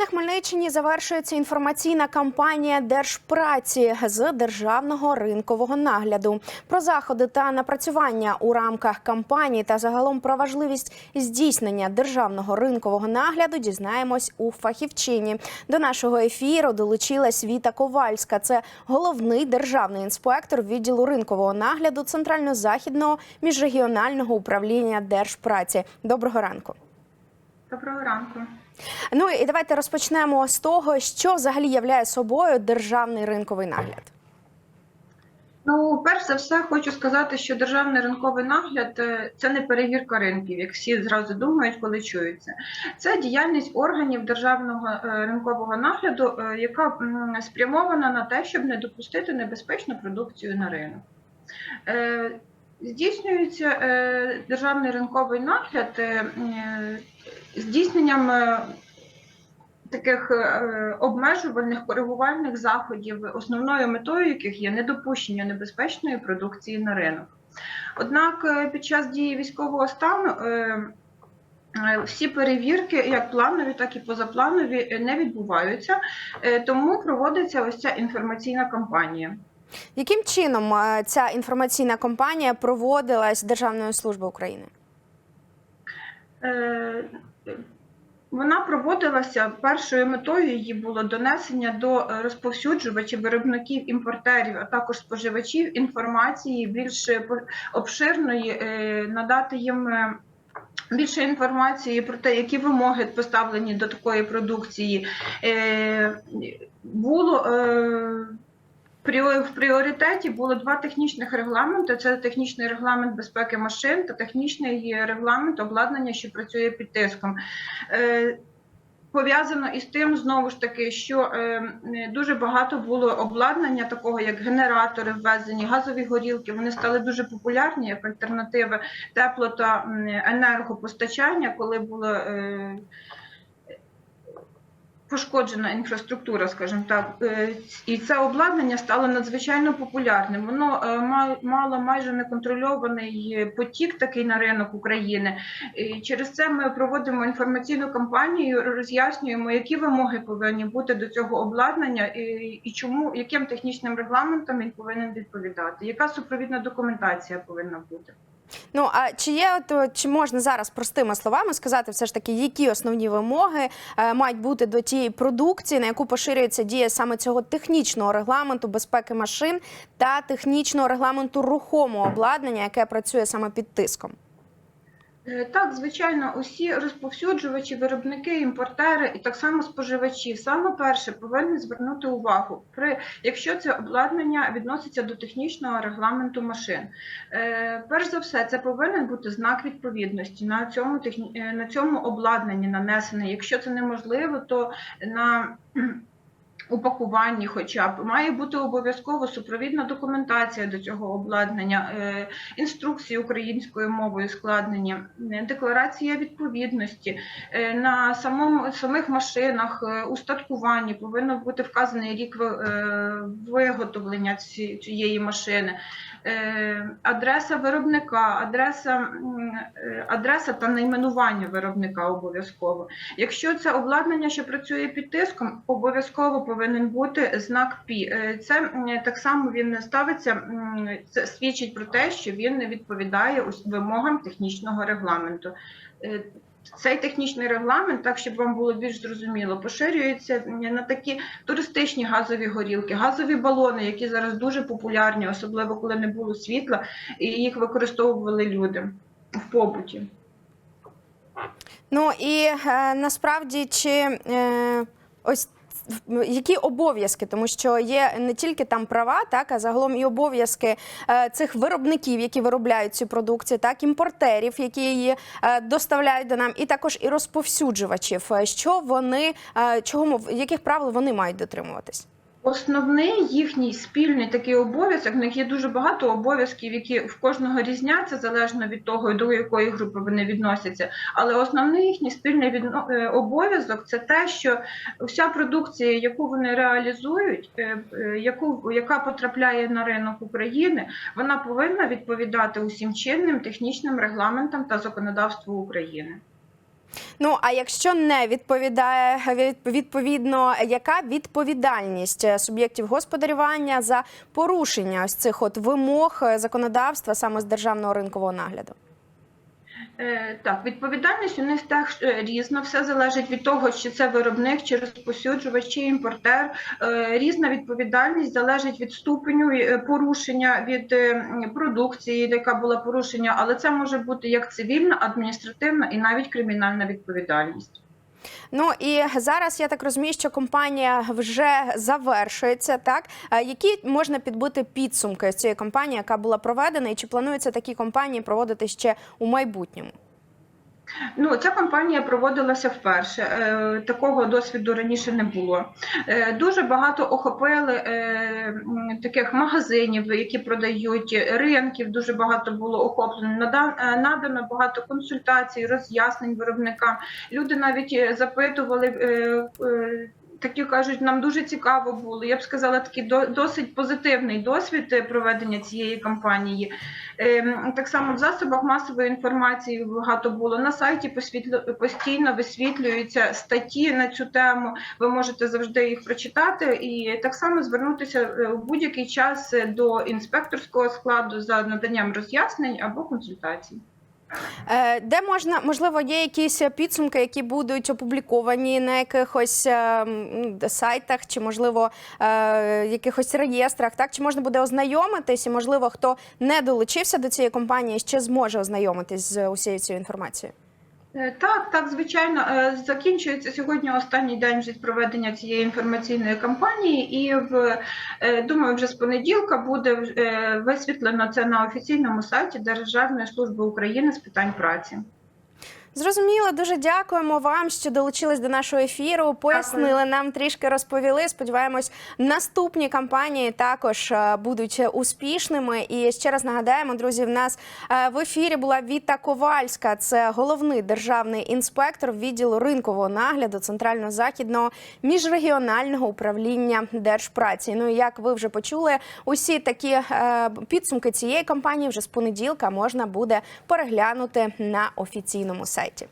На Хмельниччині завершується інформаційна кампанія Держпраці з державного ринкового нагляду. Про заходи та напрацювання у рамках кампанії та загалом про важливість здійснення державного ринкового нагляду дізнаємось у фахівчині. До нашого ефіру долучилась Віта Ковальська. Це головний державний інспектор відділу ринкового нагляду Центрально-західного міжрегіонального управління Держпраці. Доброго ранку. Доброго ранку. Ну і давайте розпочнемо з того, що взагалі являє собою державний ринковий нагляд. Ну, перш за все, хочу сказати, що державний ринковий нагляд е, це не перевірка ринків, як всі зразу думають, коли чують це. Діяльність органів державного е, ринкового нагляду, е, яка спрямована на те, щоб не допустити небезпечну продукцію на ринок. Здійснюється державний ринковий нагляд здійсненням е, таких е, обмежувальних коригувальних заходів, основною метою яких є недопущення небезпечної продукції на ринок. Однак е, під час дії військового стану всі перевірки, як планові, так і позапланові, не відбуваються, тому проводиться ось ця інформаційна кампанія. Яким чином ця інформаційна кампанія проводилась Державною службою України? Е, Вона проводилася першою метою її було донесення до розповсюджувачів, виробників, імпортерів, а також споживачів інформації більш обширної, е, надати їм. е, Більше інформації про те, які вимоги поставлені до такої продукції, було в пріоритеті було два технічних регламенти: це технічний регламент безпеки машин та технічний регламент обладнання, що працює під тиском. Е, Пов'язано із тим, знову ж таки, що е, дуже багато було обладнання, такого як генератори ввезені, газові горілки. Вони стали дуже популярні як альтернативи тепло та енергопостачання, коли було е, пошкоджена інфраструктура, скажімо так, Е, і це обладнання стало надзвичайно популярним. Воно е, ма- мало майже неконтрольований потік такий на ринок України. І через це ми проводимо інформаційну кампанію, роз'яснюємо, які вимоги повинні бути до цього обладнання, і чому яким технічним регламентом він повинен відповідати, яка супровідна документація повинна бути. Ну а чи є от, чи можна зараз простими словами сказати, все ж таки, які основні вимоги е, мають бути до тієї продукції, на яку поширюється дія саме цього технічного регламенту безпеки машин та технічного регламенту рухомого обладнання, яке працює саме під тиском? Е, Так, звичайно, усі розповсюджувачі, виробники, імпортери і так само споживачі саме перше повинні звернути увагу при якщо це обладнання відноситься до технічного регламенту машин. Е, перш за все, це повинен бути знак відповідності на цьому техні... е, на цьому обладнанні нанесений. Якщо це неможливо, то на упакуванні, хоча б має бути обов'язково супровідна документація до цього обладнання. Е, інструкції українською мовою складнення, е, декларація відповідності Е, на самому самих машинах, устаткуванні повинно бути вказаний рік виготовлення цієї машини. Е, Адреса виробника, адреса, е, адреса та найменування виробника обов'язково. Якщо це обладнання, що працює під тиском, обов'язково повинен бути знак ПІ. Е, Це так само він ставиться, це свідчить про те, що він не відповідає вимогам технічного регламенту. Цей технічний регламент, так щоб вам було більш зрозуміло, поширюється на такі туристичні газові горілки, газові балони, які зараз дуже популярні, особливо коли не було світла, і їх використовували люди в побуті. Ну і е, насправді чи е, ось які обов'язки, тому що є не тільки там права, так а загалом і обов'язки е, цих виробників, які виробляють цю продукцію, так імпортерів, які її е, доставляють до нам, і також і розповсюджувачів. Е, Що вони чого яких правил вони мають дотримуватись? Основний їхній спільний такий обов'язок, в них є дуже багато обов'язків, які в кожного різняться залежно від того, до якої групи вони відносяться. Але основний їхній спільний відно- е, обов'язок це те, що вся продукція, яку вони реалізують, е, е, яку яка потрапляє на ринок України, вона повинна відповідати усім чинним технічним регламентам та законодавству України. Ну а якщо не відповідає відповідно, яка відповідальність е, суб'єктів господарювання за порушення ось цих от вимог е, законодавства саме з державного ринкового нагляду? Е, Так, відповідальність у них теж е, різна. Все залежить від того, чи це виробник, чи розпосюджувач, чи імпортер. Е, Різна відповідальність залежить від ступеню порушення від продукції, яка була порушення, але це може бути як цивільна, адміністративна і навіть кримінальна відповідальність. Ну і зараз я так розумію, що компанія вже завершується. Так які можна підбити підсумки з цієї кампанії, яка була проведена, і чи плануються такі компанії проводити ще у майбутньому? Ну, ця кампанія проводилася вперше. Е, Такого досвіду раніше не було. Е, Дуже багато охопили е, таких магазинів, які продають ринків. Дуже багато було охоплено. Е, Надано багато консультацій, роз'яснень виробникам. Люди навіть е, запитували. Такі кажуть, нам дуже цікаво було. Я б сказала, такий досить позитивний досвід е, проведення цієї кампанії. Ем, Так само в засобах масової інформації багато було на сайті. Постійно висвітлюються статті на цю тему. Ви можете завжди їх прочитати, і так само звернутися е, в будь-який час е, до інспекторського складу за наданням роз'яснень або консультацій. Е, Де можна, можливо, є якісь підсумки, які будуть опубліковані на якихось е, сайтах, чи можливо е, якихось реєстрах, так чи можна буде ознайомитись, і можливо, хто не долучився до цієї компанії, ще зможе ознайомитись з усією цією інформацією. Е, Так, так, звичайно, Е, закінчується сьогодні останній день вже проведення цієї інформаційної кампанії, і в е, думаю, вже з понеділка буде висвітлено це на офіційному сайті Державної служби України з питань праці. Зрозуміло, дуже дякуємо вам, що долучились до нашого ефіру. Пояснили нам трішки розповіли. Сподіваємось, наступні кампанії також е, будуть успішними. І ще раз нагадаємо, друзі, в нас е, в ефірі була Віта Ковальська. Це головний державний інспектор відділу ринкового нагляду центрально-західного міжрегіонального управління держпраці. Ну і як ви вже почули, усі такі е, підсумки цієї кампанії вже з понеділка можна буде переглянути на офіційному сайті.